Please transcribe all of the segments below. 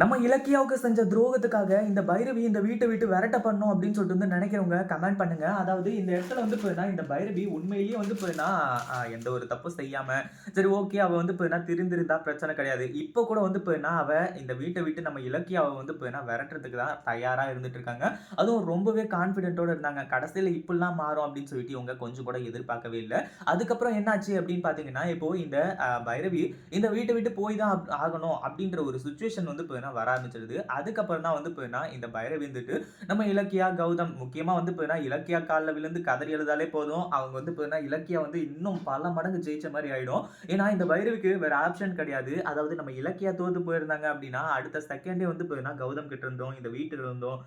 நம்ம இலக்கியாவுக்கு செஞ்ச துரோகத்துக்காக இந்த பைரவி இந்த வீட்டை விட்டு விரட்ட பண்ணும் அப்படின்னு சொல்லிட்டு வந்து நினைக்கிறவங்க கமெண்ட் பண்ணுங்க. அதாவது இந்த இடத்துல வந்து போயினா இந்த பைரவி உண்மையிலேயே வந்து போயினா எந்த ஒரு தப்பும் செய்யாம சரி ஓகே அவ வந்து போயினா திருந்திருந்தா பிரச்சனை கிடையாது. இப்போ கூட வந்து போயினா அவ இந்த வீட்டை விட்டு நம்ம இலக்கியாவை வந்து போயினா விரட்டுறதுக்கு தான் தயாரா இருந்துட்டு இருக்காங்க. அதுவும் ரொம்பவே கான்பிடென்ட்டோட இருந்தாங்க. கடைசியில் இப்படிலாம் மாறும் அப்படின்னு சொல்லிட்டு இவங்க கொஞ்சம் கூட எதிர்பார்க்கவே இல்லை. அதுக்கப்புறம் என்னாச்சு அப்படின்னு பார்த்தீங்கன்னா இப்போ இந்த பைரவி இந்த வீட்டை விட்டு போய் தான் ஆகணும் அப்படின்ற ஒரு சுச்சுவேஷன் வந்து போயினா வர ஆரம்பிச்சிருது. அதுக்கப்புறம் தான் வந்து போயின்னா இந்த பைரவி வந்துட்டு நம்ம இலக்கியா கௌதம் முக்கியமா வந்து போயின்னா இலக்கியா காலில் விழுந்து கதறி எழுதாலே போதும். அவங்க வந்து போயின்னா இலக்கியா வந்து இன்னும் பல மடங்கு ஜெயிச்ச மாதிரி ஆயிடும். ஏன்னா இந்த பைரவிக்கு வேற ஆப்ஷன் கிடையாது. அதாவது நம்ம இலக்கியா தோத்து போயிருந்தாங்க அப்படின்னா அடுத்த செகண்டே வந்து போயின்னா கௌதம் கிட்ட இருந்தோம் இந்த வீட்டில் இருந்தோம்.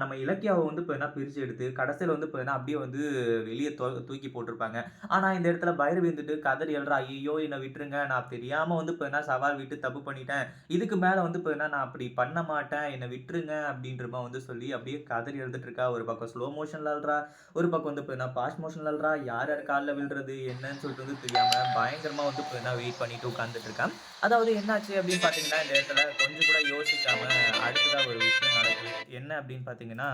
நம்ம இலக்கியாவை வந்து போயினா பிரிச்சு எடுத்து கடைசியில் வந்து போயினா அப்படியே வந்து வெளியே தூக்கி போட்டிருப்பாங்க. ஆனா இந்த இடத்துல பைரவி விழுந்துட்டு கதறி எழுறா ஐயோ என்னை விட்டுருங்க. நான் தெரியாம வந்து போயினா சவால் விட்டு தப்பு பண்ணிட்டேன். இதுக்கு மேல வந்து போயினா நான் அப்படி பண்ண மாட்டேன் என்னை விட்டுருங்க அப்படின்ற மாதிரி வந்து சொல்லி அப்படியே கதறி எழுதிட்டு இருக்கா ஒரு பக்கம் ஸ்லோ மோஷன்ல அல்றா ஒரு பக்கம் வந்து போயினா பாஸ்ட் மோஷன்ல அல்றா யார் யார் காலில் விழுறது என்னன்னு சொல்லிட்டு வந்து தெரியாம பயங்கரமா வந்து போயினா வெயிட் பண்ணிட்டு உட்காந்துட்டு இருக்கான் அதாவது என்னாச்சு அப்படின்னு பாத்தீங்கன்னா இந்த இடத்துல கொஞ்சம் கூட யோசிக்காம அடுத்ததாக ஒரு விஷயம் நடக்குது. என்ன அப்படின்னு பாத்தீங்கன்னா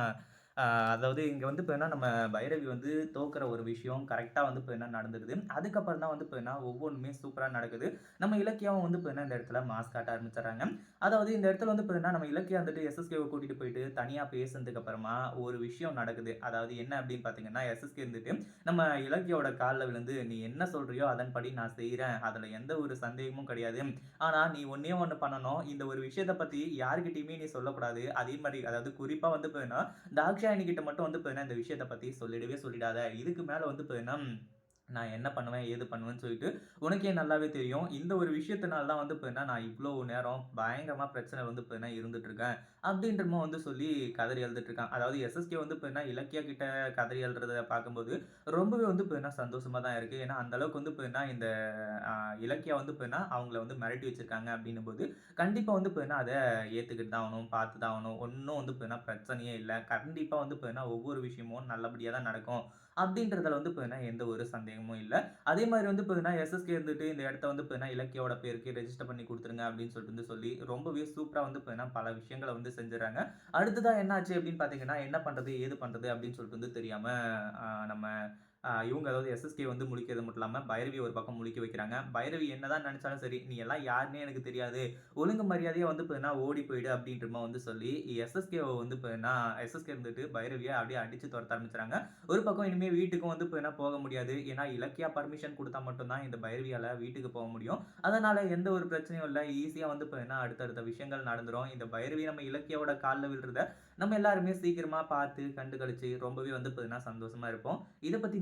அதாவது இங்கே வந்து இப்போ என்ன நம்ம பைரவி வந்து தோக்குற ஒரு விஷயம் கரெக்டாக வந்து இப்போ என்ன நடந்துருது அதுக்கப்புறம் தான் வந்து இப்போ என்ன ஒவ்வொன்றுமே சூப்பராக நடக்குது. நம்ம இலக்கியாவும் வந்து இப்போ என்ன இந்த இடத்துல மாஸ்க் காட்ட ஆரம்பிச்சிடுறாங்க. அதாவது இந்த இடத்துல வந்து இப்போ என்ன நம்ம இலக்கியம் வந்துட்டு எஸ்எஸ்கேவை கூட்டிகிட்டு போயிட்டு தனியாக பேசுனதுக்கு அப்புறமா ஒரு விஷயம் நடக்குது. அதாவது என்ன அப்படின்னு பார்த்தீங்கன்னா எஸ்எஸ்கே இருந்துட்டு நம்ம இலக்கியோட காலில் விழுந்து நீ என்ன சொல்றியோ அதன்படி நான் செய்கிறேன் அதில் எந்த ஒரு சந்தேகமும் கிடையாது. ஆனால் நீ ஒன்றே ஒன்று பண்ணணும். இந்த ஒரு விஷயத்தை பற்றி யாருக்கிட்டையுமே நீ சொல்லக்கூடாது. அதே மாதிரி அதாவது குறிப்பாக வந்து இப்போ என்ன தாக்ஷாயணி கிட்ட மட்டும் வந்து பார்த்தீங்கன்னா இந்த விஷயத்தை பற்றி சொல்லிடவே சொல்லிடாத. இதுக்கு மேலே வந்து இப்போ என்ன நான் என்ன பண்ணுவேன் ஏது பண்ணுவேன்னு சொல்லிட்டு உனக்கே நல்லாவே தெரியும். இந்த ஒரு விஷயத்தினால தான் வந்து இப்போ என்ன நான் இவ்வளோ நேரம் பயங்கரமாக பிரச்சனை வந்து இப்போ என்ன இருந்துட்டுருக்கேன் அப்படின்றமோ வந்து சொல்லி கதறி எழுதிட்டு இருக்கான் அதாவது எஸ்எஸ்கே வந்து இப்போ என்ன இலக்கியா கிட்ட கதறி எழுதுறத பார்க்கும்போது ரொம்பவே வந்து இப்போ என்ன சந்தோஷமாக தான் இருக்குது ஏன்னா அந்த அளவுக்கு வந்து இப்போ என்ன இந்த ஆஹ், இலக்கியா வந்து இப்போ என்ன அவங்கள வந்து மிரட்டி வச்சுருக்காங்க அப்படின்னும் போது கண்டிப்பாக வந்து இப்போ என்ன அதை ஏற்றுக்கிட்டு தான் ஆகணும் பார்த்து தான் ஆகணும். ஒன்றும் வந்து இப்போ என்ன பிரச்சனையே இல்லை. கண்டிப்பாக வந்து இப்போ என்ன ஒவ்வொரு விஷயமும் நல்லபடியாக தான் நடக்கும் அப்படின்றதுல வந்து இப்போ என்ன எந்த ஒரு சந்தேகம் சந்தேகமும் இல்லை. அதே மாதிரி வந்து இப்போ என்ன எஸ்எஸ்கே இருந்துட்டு இந்த இடத்த வந்து பார்த்தீங்கன்னா இலக்கியோட பேருக்கு ரெஜிஸ்டர் பண்ணி கொடுத்துருங்க அப்படின்னு சொல்லிட்டு வந்து சொல்லி ரொம்பவே சூப்பராக வந்து இப்போ என்ன பல விஷயங்களை வந்து செஞ்சுறாங்க அடுத்ததாக என்னாச்சு அப்படின்னு பார்த்தீங்கன்னா என்ன பண்ணுறது ஏது பண்ணுறது அப்படின்னு சொல்லிட்டு வந்து தெரியாமல் நம்ம இவங்க அதாவது எஸ்எஸ்கே வந்து முழிக்கிறது மட்டும் இல்லாமல் பைரவி ஒரு பக்கம் முழிக்க வைக்கிறாங்க. பைரவி என்னதான் நினைச்சாலும் சரி நீ எல்லாம் யாருன்னே எனக்கு தெரியாது. ஒழுங்கு மரியாதையாக வந்து இப்போ ஓடி போயிடு அப்படின்ற மாதிரி வந்து சொல்லி எஸ்எஸ்கேவை வந்து இப்போ என்ன எஸ்எஸ்கே இருந்துட்டு பைரவியை அப்படியே அடிச்சு துரத்த ஆரம்பிச்சுறாங்க. ஒரு பக்கம் இனிமேல் வீட்டுக்கும் வந்து இப்போ என்ன போக முடியாது. ஏன்னா இலக்கியா பர்மிஷன் கொடுத்தா மட்டும்தான் இந்த பைரவியால் வீட்டுக்கு போக முடியும். அதனால எந்த ஒரு பிரச்சனையும் இல்லை. ஈஸியாக வந்து இப்போ என்ன அடுத்தடுத்த விஷயங்கள் நடந்துரும். இந்த பைரவி நம்ம இலக்கியாவோட காலில் விழுறத நம்ம எல்லாருமே சீக்கிரமாக பார்த்து கண்டு கழிச்சு ரொம்பவே வந்து இப்போ சந்தோஷமாக இருப்போம். இதை பற்றி